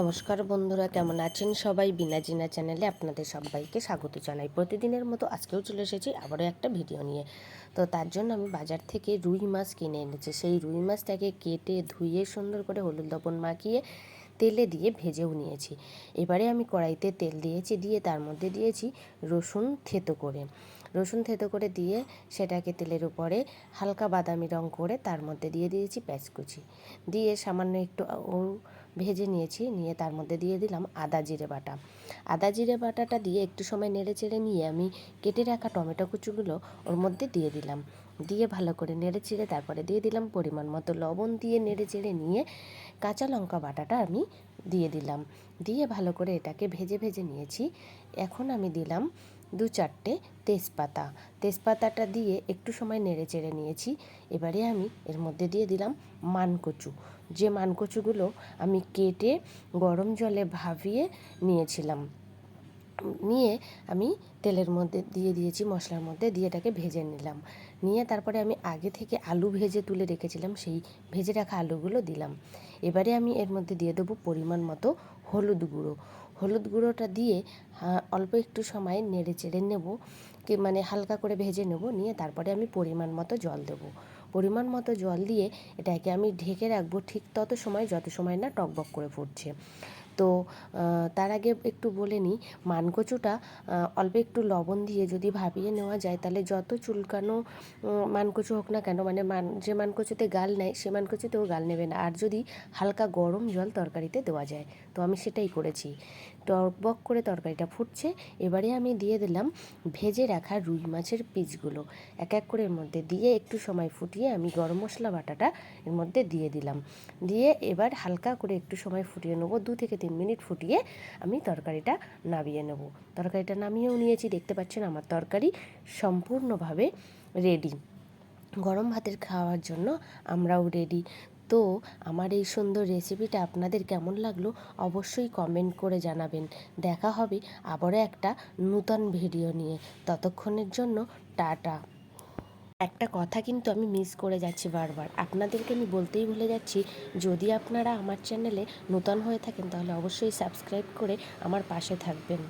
নমস্কার বন্ধুরা, কেমন আছেন সবাই? বিনা জিনা চ্যানেলে আপনাদের সবাইকে স্বাগত জানাই। প্রতিদিনের মতো আজকেও চলে এসেছি আবারও একটা ভিডিও নিয়ে। তো তার জন্য আমি বাজার থেকে রুই মাছ কিনে এনেছি। সেই রুই মাছটাকে কেটে, ধুয়ে, সুন্দর করে হলুদ লবণ মাখিয়ে তেলে দিয়ে ভেজেও নিয়েছি। এবারে আমি কড়াইতে তেল দিয়েছি, দিয়ে তার মধ্যে দিয়েছি রসুন থেতো করে। রসুন থেতো করে দিয়ে সেটাকে তেলের উপরে হালকা বাদামি রং করে তার মধ্যে দিয়ে দিয়েছি কুচি। দিয়ে সামান্য একটু ভেজে নিয়েছি, নিয়ে তার মধ্যে দিয়ে দিলাম আদা জিরে বাটা। আদা জিরে বাটাটা দিয়ে একটু সময় নেড়ে চেড়ে নিয়ে আমি কেটে রাখা টমেটো কুচুগুলো ওর মধ্যে দিয়ে দিলাম। দিয়ে ভালো করে নেড়ে চেড়ে তারপরে দিয়ে দিলাম পরিমাণ মতো লবণ দিয়ে নেড়ে চেড়ে নিয়ে কাঁচা লঙ্কা বাটাটা আমি দিয়ে দিলাম। দিয়ে ভালো করে এটাকে ভেজে ভেজে নিয়েছি। এখন আমি দিলাম দু চারটে তেজপাতা। তেজপাতাটা দিয়ে একটু সময় নেড়ে চেড়ে নিয়েছি। এবারে আমি এর মধ্যে দিয়ে দিলাম মানকচু। যে মানকচুগুলো আমি কেটে গরম জলে ভাবিয়ে নিয়েছিলাম। নিয়ে আমি তেলের মধ্যে দিয়ে দিয়েছি, মশলার মধ্যে দিয়ে এটাকে ভেজে নিলাম। নিয়ে তারপরে আমি আগে থেকে আলু ভেজে তুলে রেখেছিলাম, সেই ভেজে রাখা আলুগুলো দিলাম। এবারে আমি এর মধ্যে দিয়ে দেবো পরিমাণ মতো হলুদ গুঁড়ো। হলুদ গুঁড়োটা দিয়ে অল্প একটু সময় নেড়ে চেড়ে নেব, কি মানে হালকা করে ভেজে নেব, নিয়ে তারপরে আমি পরিমাণ মতো জল দেবো। পরিমাণ মতো জল দিয়ে এটাকে আমি ঢেকে রাখব ঠিক তত সময় যত সময় না টকবক করে ফুটছে। তো তার আগে একটু বলে নিই, মানকচুটা অল্প একটু লবণ দিয়ে যদি ভাবিয়ে নেওয়া যায়, তাহলে যত চুলকানো মানকচু হোক না কেন মানে মান, যে মানকচুতে গাল নেয়, সে মানকচুতেও গাল নেবে না। আর যদি হালকা গরম জল তরকারিতে দেওয়া যায়, তো আমি সেটাই করেছি। টকবক করে তরকারিটা ফুটছে, এবারে আমি দিয়ে দিলাম ভেজে রাখা রুই মাছের পিসগুলো। এক এক করে এর মধ্যে দিয়ে একটু সময় ফুটিয়ে আমি গরম মশলা বাটাটা এর মধ্যে দিয়ে দিলাম। দিয়ে এবার হালকা করে একটু সময় ফুটিয়ে নেব, দু থেকে তিন মিনিট ফুটিয়ে আমি তরকারিটা নামিয়ে নেব। তরকারিটা নামিয়েও নিয়েছি, দেখতে পাচ্ছেন আমার তরকারি সম্পূর্ণভাবে রেডি গরম ভাতের খাওয়ার জন্য আমরাও রেডি তো আমার এই সুন্দর রেসিপিটা আপনাদের কেমন লাগল অবশ্যই কমেন্ট করে জানাবেন। দেখা হবে আবারও একটা নূতন ভিডিও নিয়ে। ততক্ষণের জন্য টাটা। একটা কথা কিন্তু আমি মিস করে যাচ্ছি বারবার। আপনাদেরকে আমি বলতেই ভুলে যাচ্ছি, যদি আপনারা আমার চ্যানেলে নূতন হয়ে থাকেন, তাহলে অবশ্যই সাবস্ক্রাইব করে আমার পাশে থাকবেন।